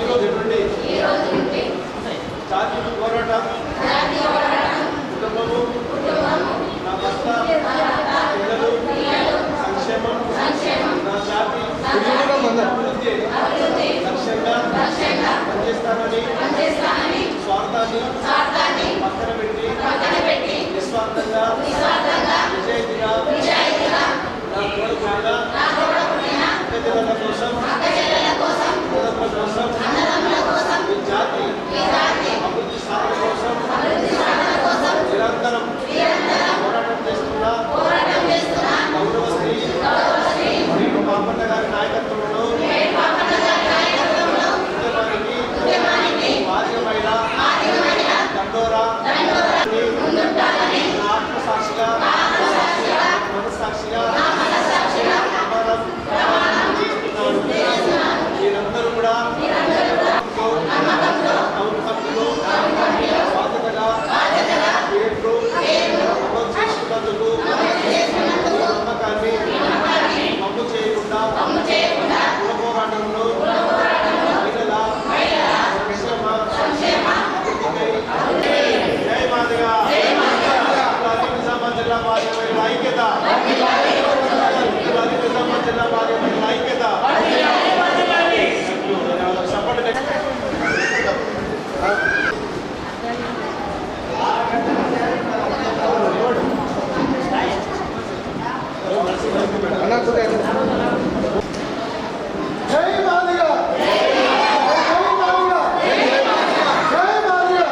ఈరోజు నుండి జాతీయ పోరాటం? కుటుంబము? నా భర్త? పిల్లలు? సంక్షేమం? నా జాతి? అభివృద్ధి? లక్ష్యంగా? పనిచేస్తానని? స్వార్థాన్ని? పక్కన పెట్టి? నిస్వార్థంగా? విజయతిగా నా తోడు కోసం? నిరంతరం పోరాటం చేస్తున్నా గౌరవ శ్రీ మరియు పాపన్న గారి నాయకత్వంలో ఉద్యమానికి మాదిగ మహిళ దండోరా నా ఆత్మసాక్షిగా మనస్సాక్షిగా ప్రమాణం చేస్తున్నాను మీరందరూ కూడా టౌన్ కమిటీలో బాధ్యతగా పేర్లు నమోదు చేసుకున్నందుకు ఈ నమ్మకాన్ని మమ్ము చేయకుండా కుల పోరాటంలో మహిళల సంక్షేమ అభివృద్ధికై జై మాదిగా ఇలాంటి నిజామాబాద్ జిల్లా మాదిగ మహిళల ఐక్యత ఇలాంటి నిజామాబాద్ జిల్లా మాదిగ మహిళల ఐక్యత చెప్పండి జై మాదిగ జై మాదిగ జై మాదిగ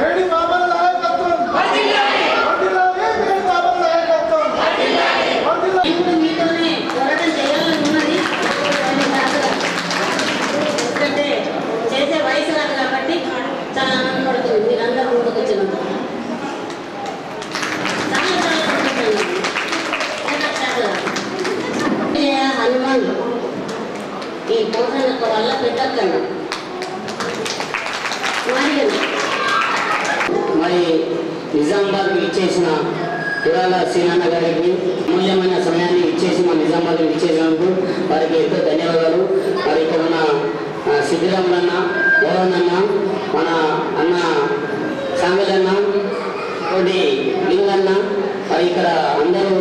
వేడి బాబల నాయకత్వం వర్ధిల్లాలి వేడి బాబల నాయకత్వం వర్ధిల్లాలి ఇప్పుడు మీతోనే పోరాటం చేయాలని ఉన్నది ఎందుకంటే చేసే వయసు కాదు కాబట్టి చాలా ఆనందపడుతుంది మీరందరూ ముందుకు వచ్చినందుకు చాలా చాలా సంతోషంగా ఉంది. చాలా చాలా. ఏ హనుమాన్ ఈ పోషణ మరి నిజామాబాద్ నిజామాబాద్కి ఇచ్చేసిన కురాల సీనన్న గారికి మూల్యమైన సమయాన్ని ఇచ్చేసి మా నిజామాబాద్ ఇచ్చేసినందుకు వారికి ఎంతో ధన్యవాదాలు. మరి ఇక్కడ ఉన్న సిద్ధిరాములన్న మోహన్ మన అన్న సాంగజన్న తోటి లింగన్న మరి ఇక్కడ అందరూ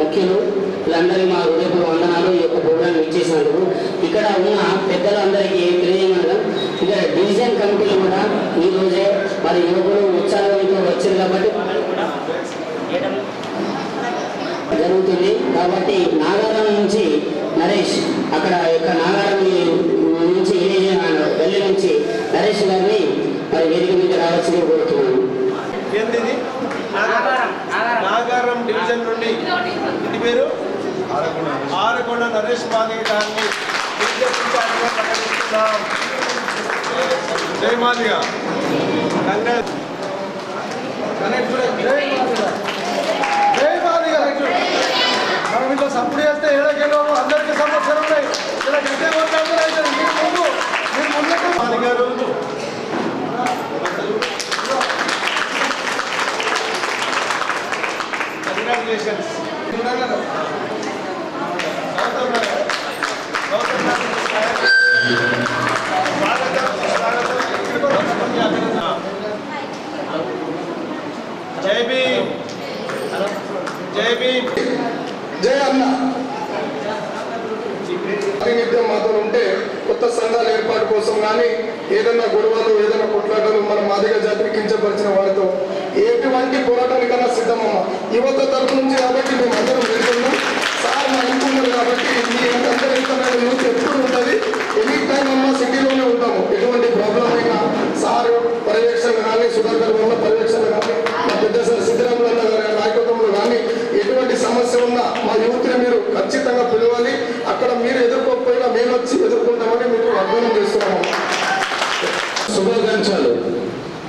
ముఖ్యులు. వీళ్ళందరికీ మా హృదయపూర్వ వందనాలు. ఈ యొక్క ప్రోగ్రాం ఇచ్చేసినందుకు. ఇక్కడ ఉన్న పెద్దలందరికీ తెలియజేయమనగా ఇక్కడ డివిజన్ కమిటీలు కూడా ఈ రోజే మరి యువకులు ఉత్సాహంతో వచ్చారు కాబట్టి జరుగుతుంది. కాబట్టి నాగారం నుంచి నరేష్ అక్కడ యొక్క నాగారం నుంచి వెళ్ళి నుంచి నరేష్ గారిని మరి వేదిక మీద రావాల్సింది కోరుతున్నాను. ఇది? నాగారం డివిజన్ నుండి ఇంటి పేరు? ఆరకొండ నరేష్. మాదిగ గారిని ప్రకటిస్తున్నాం జై మాదిగ. కంగ్రాట్ జై మనం ఇట్లా సప్పుడు చేస్తే ఏడకే అందరికీ సమస్యలు ఉన్నాయి ఇలా గట్టే మాట్లాడుతున్నారు అయితే మీరు ముందు మీరు ముందుకు మాదిగ గారు కంగ్రాచులేషన్స్ గౌతమ్ నగర్ గౌతమ్ నగర్ స్వాగతం స్వాగతం ఇక్కడికి వచ్చి అభినందన జై భీమ్ జై భీమ్ జై అన్న ప్రాతినిధ్యం మాతో ఉంటే కొత్త సంఘాల ఏర్పాటు కోసం కానీ ఏదైనా గొడవలు ఏదైనా కొట్లాటలు మన మాదిగ జాతిని కించపరిచిన వారితో ఎటువంటి పోరాటానికన్నా సిద్ధమమ్మ యువత తరపు నుంచి కాబట్టి మేము అందరం వెళ్తున్నాం సార్ మా ఇంటున్నారు కాబట్టి మీ అందరూ వెళ్తున్నారు యూత్ ఎప్పుడు ఉంటుంది ఎనీ టైం అమ్మ సిటీలోనే ఉంటాము ఎటువంటి ప్రాబ్లం అయినా సార్ పర్యవేక్షణ కానీ సుధాకర్ వల్ల పర్యవేక్షణ కానీ మా పెద్ద సార్ సిద్ధరాములన్న గారి నాయకత్వంలో కానీ ఎటువంటి సమస్య ఉన్నా మా యువతిని మీరు ఖచ్చితంగా పిలవాలి అక్కడ మీరు ఎదుర్కోకపోయినా మేము వచ్చి ఎదుర్కొంటామని మీకు అర్థం చేస్తున్నాము శుభాకాంక్షలు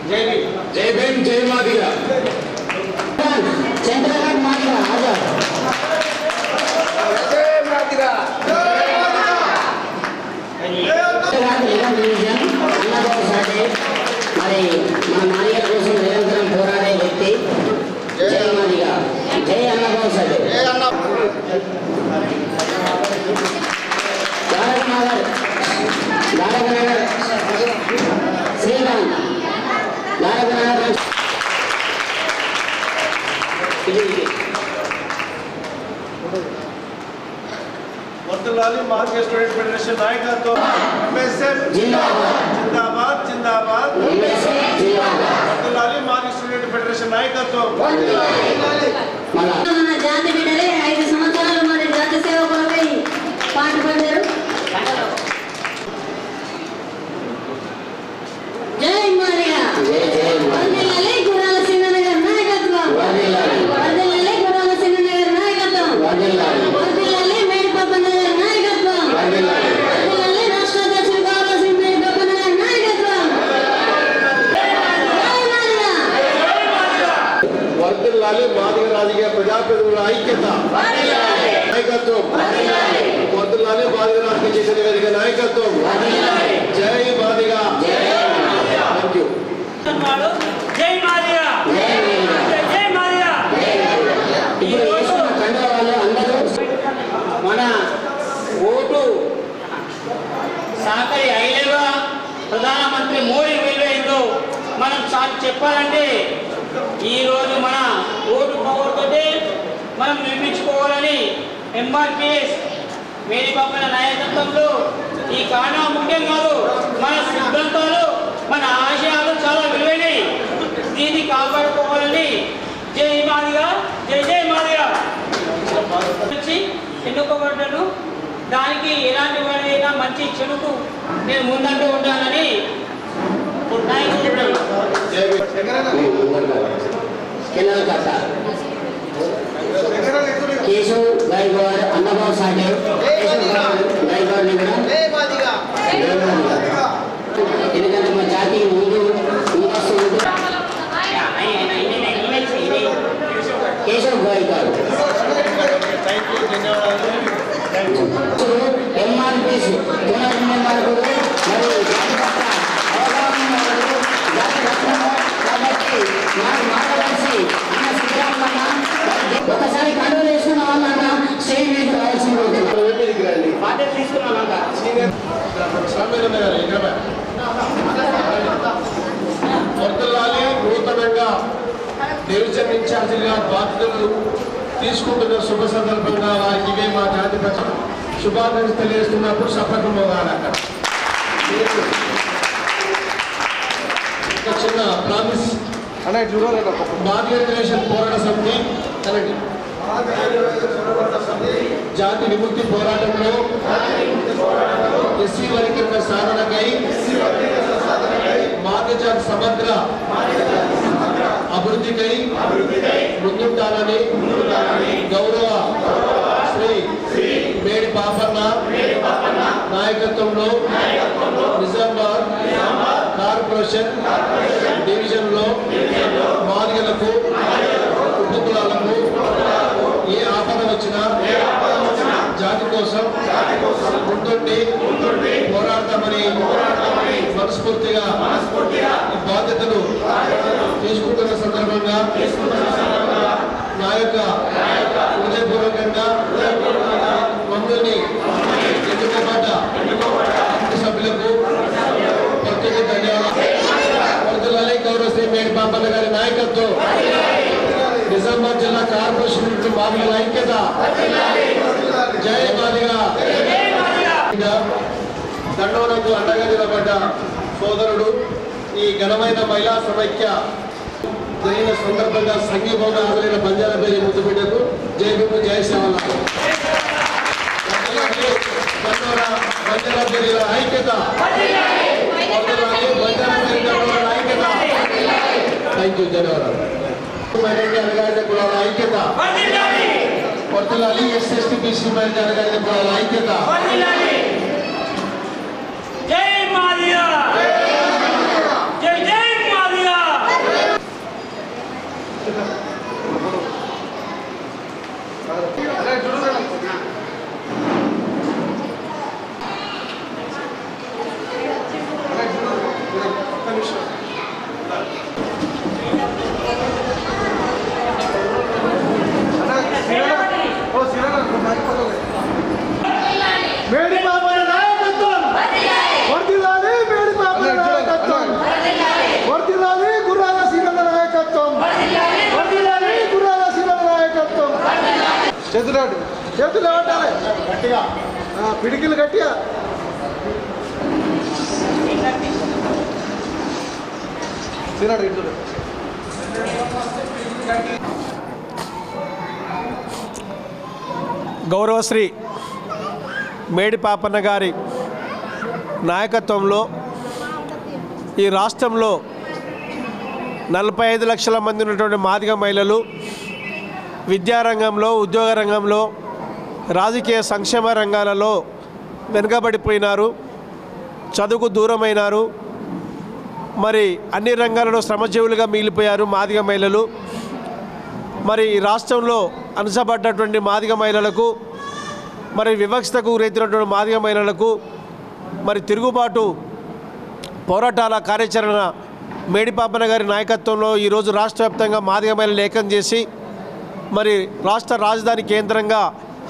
జై భీమ్ జై భీమ్ జై Madiga Chandrababu Madiga Azad market student federation నాయకత్వం జిందాబాద్. జిందాబాద్ వర్తులాలి మార్కెట్ స్టూడెంట్ ఫెడరేషన్ నాయకత్వం. మన జాతి బిడ్డలే ఐదు సంవత్సరాలు మరి జాతి సేవ కొరకై పాటుపడ్డారు జై మారియా జై జై మారియా. వర్ధిల్లాలి గుర్రాల సింగన్న గారి నాయకత్వం వర్ధిల్లాలి. వర్ధిల్లాలి గుర్రాల సింగన్న గారి నాయకత్వం వర్ధిల్లాలి. వర్ధిల్లాలి మేడిపప్పన్న గారి నాయకత్వం వర్ధిల్లాలి. వర్ధిల్లాలి రాష్ట్ర అధ్యక్షులు కావాల్సిన మేడిపప్పన్న గారి నాయకత్వం జై మారియా వర్తులాలి మాదిగ రాజకీయ ప్రజాప్రతినిధుల ఐక్యత నాయకత్వం వర్తులాలి మాదిగ రాజకీయ చేసిన వేదిక నాయకత్వం జై మాదిగ థ్యాంక్ యూ వాడు జై మారియా జై మారియా. జై మారియా ఇప్పుడు వేసుకున్న కండ వాళ్ళు అందరూ మన ఓటు సహకరి ఐలేగా ప్రధానమంత్రి మోడీ విలువైందో మనం చాలా చెప్పాలంటే ఈరోజు మన ఓటు పోగొట్టుకుంటే మనం నిర్మించుకోవాలని ఎంఆర్పిఎస్ మేరీబాబుల నాయకత్వంలో ఈ కారణం ముఖ్యం కాదు. మన సిద్ధాంతాలు మన ఆశయాలు చాలా విలువైనవి. దీన్ని కాపాడుకోవాలని జై మాదిగా జై జై మాదిగా. ఎన్నుకోబడ్డాను దానికి ఎలాంటి వాడైనా మంచి చెడుకు నేను ముందంటూ ఉంటానని కేశవ్ గైగవాడ్ అన్నబాబు సాగర్ కేశవ్ గైగవాడ్ని కూడా ఎందుకంటే మా జాతి ముందు ముందస్తు ఉంటూ ఆయన- ఆయన ఈయన- ఈయన- ఈయన- కేశవ్ గైగవాడ్ థ్యాంక్ యూ ధన్యవాదాలు ఎంఆర్పిఎస్ పునర్ నిర్మాణకుడు మరియు జాతి పట్ల అవగాహన ఉన్నవాడు, జాతి రత్నము కాబట్టి నాకు మాట్లాడాల్సి అన్న సిద్ధరామన్న ఒకసారి కండువలు వేసుకున్న వాళ్ళన్న స్టేజ్ మీద రావాల్సింది ఉంటుంది వేదికకి రండి బాధ్యత తీసుకున్నాను సీనియర్ వర్తలాలి నూతనంగా ఇన్ఛార్జిగా బాధ్యతలు తీసుకుంటున్న శుభ సందర్భంగా వారికి ఇవే మా జాతి పక్షం శుభాకాంక్షలు తెలియజేస్తున్నప్పుడు సఫలం మోగాలి అక్కడ. చిన్న ప్రామిస్. రిజర్వేషన్ పోరాట సమితి అనండి జాతి విముక్తి పోరాటంలో ఎస్సీ వర్గీకరణ సాధనకై మార్గజాతి సమగ్ర అభివృద్ధికై ముందుంటానని గౌరవ శ్రీ మేడి పాపన్న నాయకత్వంలో నిజామాబాద్ కార్పొరేషన్ డివి మాదిగలకు ఉపకులాలకు ఏ ఆపద వచ్చినా జాతి కోసం ముందుండి పోరాడతామని మనస్ఫూర్తిగా ఈ బాధ్యతలు తీసుకుంటున్న సందర్భంగా నా యొక్క హృదయపూర్వకంగా మమ్మల్ని ఎన్నుకోబడ్డ కుటుంబ సభ్యులకు ప్రత్యేక ధన్యవాదాలు వరదలాలి గౌరవ శ్రీ మేడి పాపన్న గారి నాయకత్వం నిజామాబాద్ జిల్లా కార్పొరేషన్ నుంచి మాదిగల ఐక్యత జై మాదిగా దండవనకు నిలబడ్డ సోదరుడు ఈ ఘనమైన మహిళా సమైక్య జరిగిన సందర్భంగా సంఘీభంగా హాజరైన బంజారాపల్లి ముద్దుబిడ్డకు జై భీము జై శ్యామల. బంజారాపల్లి ఐక్యత. థ్యాంక్ యూ ధన్యవాదాలు మైనారిటీ అనగానే కులాల ఐక్యత. వర్తలాలి ఎస్ఎస్టీ బీసీ మైనారిటీ అనగానే కులాల ఐక్యత జై మాదిగా జై జై మాదిగా మేడి పాపన నాయకత్వం వర్దిలాలి మేడి పాపన నాయకత్వం వర్దిలాలి గుర్రాల సీమల నాయకత్వం వర్దిలాలి గుర్రాల సీమల నాయకత్వం చేతులాడు చేతులు పెట్టాలి గట్టిగా పిడికిలు గట్టిగా తినడు ఇటు చూడు. గౌరవశ్రీ మేడిపాపన్న గారి నాయకత్వంలో ఈ రాష్ట్రంలో నలభై ఐదు లక్షల మంది ఉన్నటువంటి మాదిగ మహిళలు విద్యారంగంలో ఉద్యోగ రంగంలో రాజకీయ సంక్షేమ రంగాలలో వెనుకబడిపోయినారు చదువుకు దూరమైనారు మరి అన్ని రంగాలలో శ్రమజీవులుగా మిగిలిపోయారు మాదిగ మహిళలు. మరి రాష్ట్రంలో అనసబడ్డటువంటి మాదిగ మహిళలకు మరి వివక్షతకు గురైతున్నటువంటి మాదిగ మహిళలకు మరి తిరుగుబాటు పోరాటాల కార్యాచరణ మేడిపాపన గారి నాయకత్వంలో ఈరోజు రాష్ట్ర వ్యాప్తంగా మాదిగ మహిళలు ఏకం చేసి మరి రాష్ట్ర రాజధాని కేంద్రంగా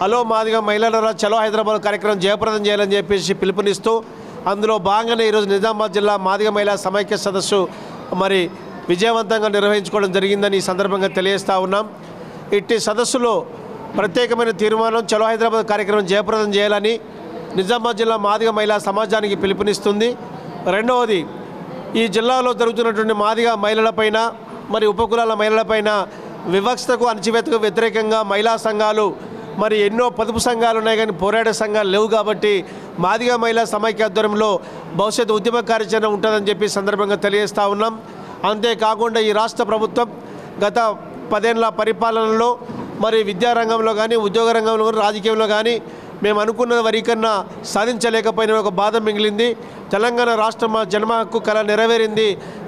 హలో మాదిగ మహిళల చలో హైదరాబాద్ కార్యక్రమం జయప్రదం చేయాలని చెప్పేసి పిలుపునిస్తూ అందులో భాగంగానే ఈరోజు నిజామాబాద్ జిల్లా మాదిగ మహిళా సమైక్య సదస్సు మరి విజయవంతంగా నిర్వహించుకోవడం జరిగిందని ఈ సందర్భంగా తెలియజేస్తూ ఉన్నాం. ఇట్టి సదస్సులో ప్రత్యేకమైన తీర్మానం చలో హైదరాబాద్ కార్యక్రమం జయప్రదం చేయాలని నిజామాబాద్ జిల్లా మాదిగ మహిళా సమాజానికి పిలుపునిస్తుంది. రెండవది ఈ జిల్లాలో జరుగుతున్నటువంటి మాదిగ మహిళలపైన మరి ఉపకులాల మహిళలపైన వివక్షతకు అణచివేతకు వ్యతిరేకంగా మహిళా సంఘాలు మరి ఎన్నో పొదుపు సంఘాలు ఉన్నాయి కానీ పోరాట సంఘాలు లేవు కాబట్టి మాదిగ మహిళా సమైక్య ఆధ్వర్యంలో భవిష్యత్తు ఉద్యమ కార్యాచరణ ఉంటుందని చెప్పి సందర్భంగా తెలియజేస్తూ ఉన్నాం. అంతేకాకుండా ఈ రాష్ట్ర ప్రభుత్వం గత పదేళ్ళ పరిపాలనలో మరి విద్యారంగంలో కానీ ఉద్యోగ రంగంలో కానీ రాజకీయంలో కానీ మేము అనుకున్న వరీకన్నా సాధించలేకపోయిన ఒక బాధ మిగిలింది. తెలంగాణ రాష్ట్రం మా జన్మ హక్కు కళ నెరవేరింది.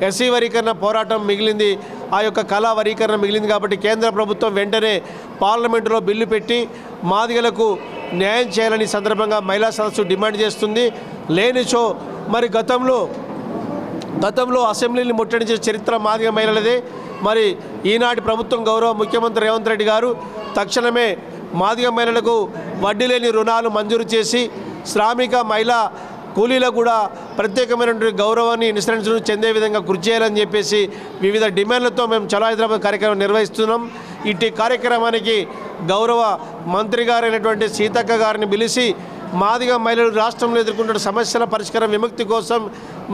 ఎస్సీ వరీకరణ పోరాటం మిగిలింది. ఆ యొక్క కళా వరీకరణ మిగిలింది కాబట్టి కేంద్ర ప్రభుత్వం వెంటనే పార్లమెంటులో బిల్లు పెట్టి మాదిగలకు న్యాయం చేయాలని సందర్భంగా మహిళా సదస్సు డిమాండ్ చేస్తుంది. లేనిచో మరి గతంలో గతంలో అసెంబ్లీని ముట్టడించిన చరిత్ర మాదిగ మహిళలదే మరి ఈనాటి ప్రభుత్వం గౌరవ ముఖ్యమంత్రి రేవంత్ రెడ్డి గారు తక్షణమే మాదిగ మహిళలకు వడ్డీ లేని రుణాలు మంజూరు చేసి శ్రామిక మహిళా కూలీలకు కూడా ప్రత్యేకమైనటువంటి గౌరవాన్ని ఇన్సూరెన్స్ చెందే విధంగా కృషి చేయాలని చెప్పేసి వివిధ డిమాండ్లతో మేము చలో హైదరాబాద్ కార్యక్రమం నిర్వహిస్తున్నాం. ఇట్టి కార్యక్రమానికి గౌరవ మంత్రి గారైనటువంటి సీతక్క గారిని పిలిచి మాదిగా మహిళలు రాష్ట్రంలో ఎదుర్కొంటున్న సమస్యల పరిష్కారం విముక్తి కోసం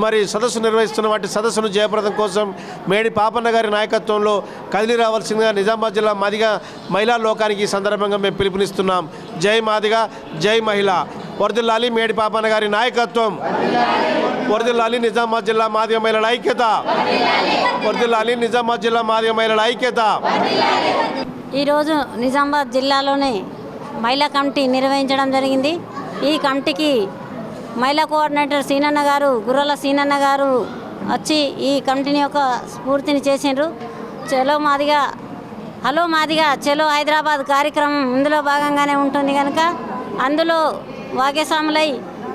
మరి సదస్సు నిర్వహిస్తున్న వాటి సదస్సును జయప్రదం కోసం మేడి పాపన్న గారి నాయకత్వంలో కదిలి రావాల్సిందిగా నిజామాబాద్ జిల్లా మాదిగా మహిళా లోకానికి ఈ సందర్భంగా మేము పిలుపునిస్తున్నాం. జై మాదిగా జై మహిళ. వరదిల్లాలి మేడి పాపన్న గారి నాయకత్వం. వరదిల్లాలి నిజామాబాద్ జిల్లా మాదిగ మహిళల ఐక్యత. వరదిల్లాలి నిజామాబాద్ జిల్లా మాదిగ మహిళల ఐక్యత. ఈరోజు నిజామాబాద్ జిల్లాలోనే మహిళా కమిటీ నిర్వహించడం జరిగింది. ఈ కమిటీకి మహిళా కోఆర్డినేటర్ సీనన్న గారు గుర్రల సీనన్న గారు వచ్చి ఈ కమిటీని యొక్క స్ఫూర్తిని చేసిండ్రు. చలో మాదిగా హలో మాదిగా చలో హైదరాబాద్ కార్యక్రమం ఇందులో భాగంగానే ఉంటుంది కనుక అందులో భాగస్వాములై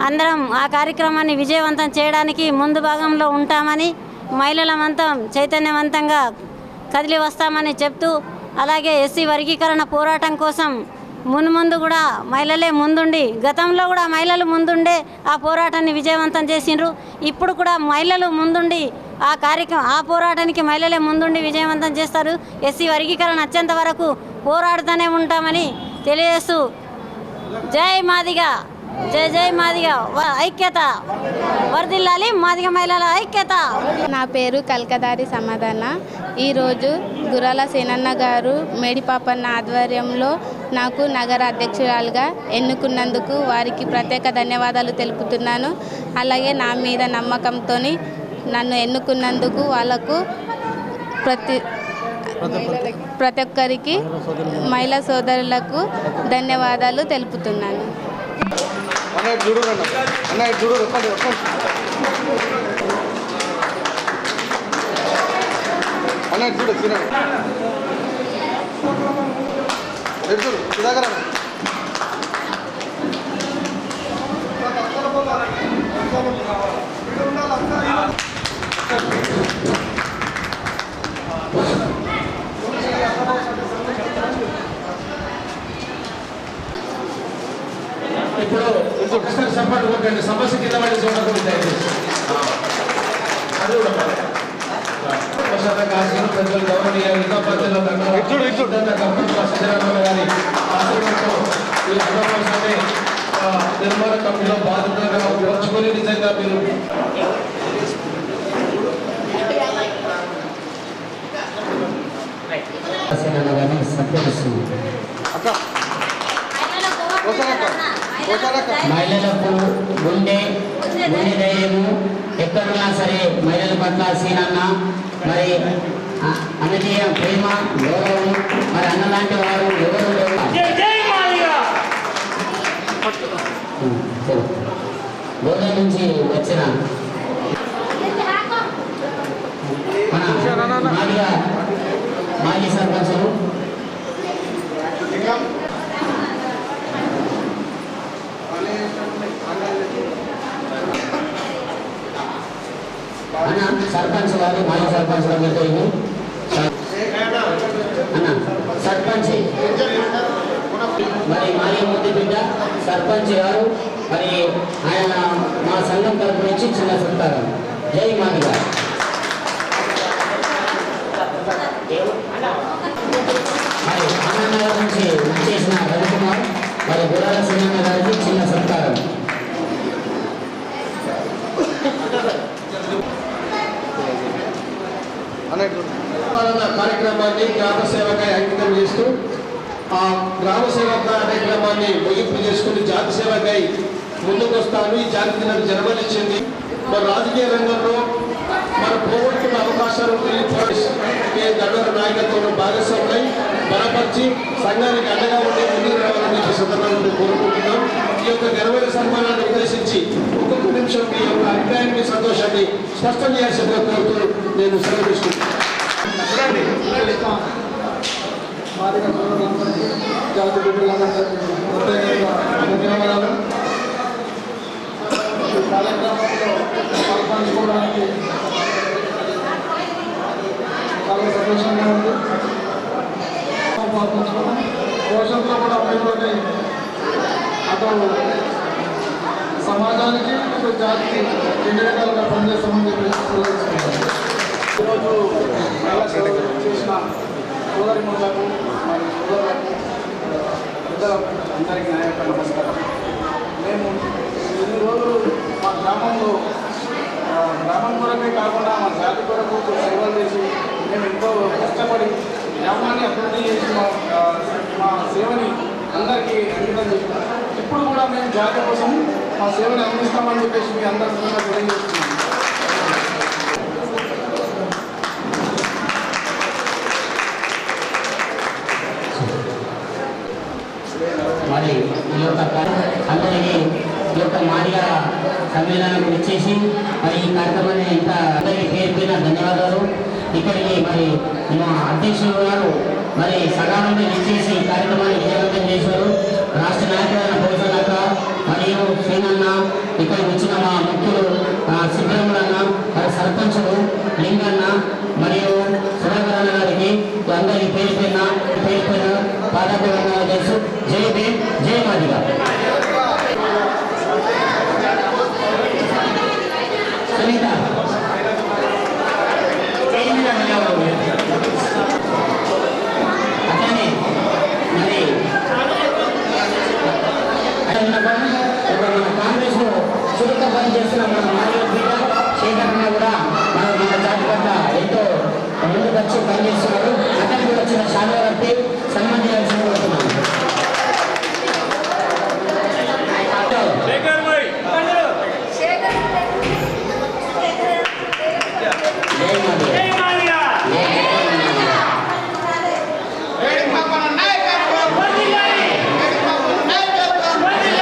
అందరం ఆ కార్యక్రమాన్ని విజయవంతం చేయడానికి ముందు భాగంలో ఉంటామని మహిళలమంతం చైతన్యవంతంగా కదిలి వస్తామని చెప్తూ అలాగే ఎస్సీ వర్గీకరణ పోరాటం కోసం మున్ముందు కూడా మహిళలే ముందుండి గతంలో కూడా మహిళలు ముందుండే ఆ పోరాటాన్ని విజయవంతం చేసిండ్రు. ఇప్పుడు కూడా మహిళలు ముందుండి ఆ కార్యక్రమం ఆ పోరాటానికి మహిళలే ముందుండి విజయవంతం చేస్తారు. ఎస్సీ వర్గీకరణ వచ్చేంత వరకు పోరాడుతూనే ఉంటామని తెలియజేస్తూ జై మాదిగా. జై జై మాదిగా. ఐక్యత. వరదిల్లాలి మాదిగ మహిళల ఐక్యత. నా పేరు కల్కదారి సమాధాన. ఈరోజు గురాల సేనన్న గారు మేడిపాపన్న ఆధ్వర్యంలో నాకు నగర అధ్యక్షురాలుగా ఎన్నుకున్నందుకు వారికి ప్రత్యేక ధన్యవాదాలు తెలుపుతున్నాను. అలాగే నా మీద నమ్మకంతో నన్ను ఎన్నుకున్నందుకు వాళ్ళకు ప్రతి ప్రతి ఒక్కరికి మహిళా సోదరులకు ధన్యవాదాలు తెలుపుతున్నాను. అన్న ఇటు చూడు అన్న అన్న ఇటు చూడు ఒక్కటి ఒక్కటి అన్న ఇటు చూడు తినండి ఇటు చూడు సుధాకర్ అన్న ఇప్పుడు ఒకసారి సపోర్ట్ కొట్టండి సమస్య కింద పడి చూడకుండా దయచేసి అది కూడా కాశీలు పెద్దలు గౌరవనీయ గంపతి సిద్ధరామయ్య గారి ఆశీర్వాదంతో ఈ నిర్మాణ కమిటీలో బాధ్యతగా పంచుకొని నిజంగా మీరు సీనన్న గారిని సత్కరిస్తుంది మహిళలకు గుండె గుండె ధైర్యము. ఎక్కడున్నా సరే మహిళల పట్ల సీనన్న మరి అన్నదీయ ప్రేమ గౌరవం మరి అన్న లాంటి వారు ఎవరు గోదా నుంచి వచ్చిన మన మాజీ సర్పంచులు అన్న సర్పంచ్ గారు మాజీ సర్పంచ్ గారితో సర్పంచ్. మరి మాయ ముద్దు బిడ్డ సర్పంచ్ గారు మరి ఆయన మా సంఘం తరపు నుంచి చిన్న సత్కారం. జై మాదిగా మరి ఆనంద గారి నుంచి చేసిన రవికుమార్ మరి గురాల సింహన్న గారికి చిన్న సత్కారం పాలన కార్యక్రమాన్ని గ్రామ సేవకై అంకితం చేస్తూ ఆ గ్రామ సేవ కార్యక్రమాన్ని ముగింపు చేసుకుని జాతి సేవకై ముందుకు వస్తాను ఈ జాతి నాకు జన్మనిచ్చింది. మన రాజకీయ రంగంలో మన పోగొట్టుకున్న అవకాశాలు తిరిగి నాయకత్వంలో భాగస్వామ్యం బలపరిచి సంఘానికి అండగా ఉండే ముందుకు రావాలని చెప్పి సందర్భంగా కోరుకుంటున్నాం. ఈ యొక్క ఘనమైన సన్మానాన్ని ఉద్దేశించి ఒక్కొక్క నిమిషం మీ యొక్క అభిప్రాయాన్ని సంతోషాన్ని స్పష్టం చేయాల్సిందిగా కోరుతూ నేను సెలవు తీసుకుంటున్నాను మాదిగ సోదరులందరికీ జాతి బిడ్డలందరికీ ప్రత్యేకంగా ధన్యవాదాలు ఈ కార్యక్రమంలో పాల్పంచుకోవడానికి చాలా సంతోషంగా ఉంది పాల్పంచుకోవడం భవిష్యత్తులో కూడా అభివృద్ధి సమాజానికి జాతికి ఎన్ని రకాలుగా పనిచేస్తామని చెప్పి ఈరోజు సోదరి మండలకు మరి సోదరులకు పెద్దలకు అందరికీ నా యొక్క నమస్కారం. మేము ఇన్ని రోజులు మా గ్రామంలో గ్రామం కొరకే కాకుండా మా జాతి కొరకు సేవలు చేసి మేము ఎంతో కష్టపడి గ్రామాన్ని అభివృద్ధి చేసి మా మా సేవని అందరికీ అంకితం చేసినాం ఇప్పుడు కూడా మేము జాతి కోసం మా సేవని అందిస్తామని చెప్పేసి మీ అందరికీ కూడా తెలియజేస్తున్నాం. సమ్మేళనం ఇచ్చేసి మరి ఈ కార్యక్రమాన్ని ఇంత అందరికీ పేరు పైన ధన్యవాదాలు. ఇక్కడికి మరి మా అధ్యక్షులు గారు మరి సకాలంలో ఇచ్చేసి ఈ కార్యక్రమాన్ని విజయవంతం చేశారు. రాష్ట్ర నాయకులైన పోషణక మరియు శ్రీనన్న ఇక్కడికి వచ్చిన మా ముఖ్యులు ఆ, మరి సర్పంచులు లింగన్న మరియు సుధాకర్ గారికి అందరికీ పేరు పైన పేరు పైన పాదాభివందనాలు తెలుసు. జై భీమ్ జై మాదిగా సునీత చేయండి రా ధన్యవాదాలు. అట్లనే మరి ఇప్పుడు మన కాంగ్రెస్లో చురుగ్గా పనిచేస్తున్న మన మాజీ బిడ్డ శేఖరణ కూడా మన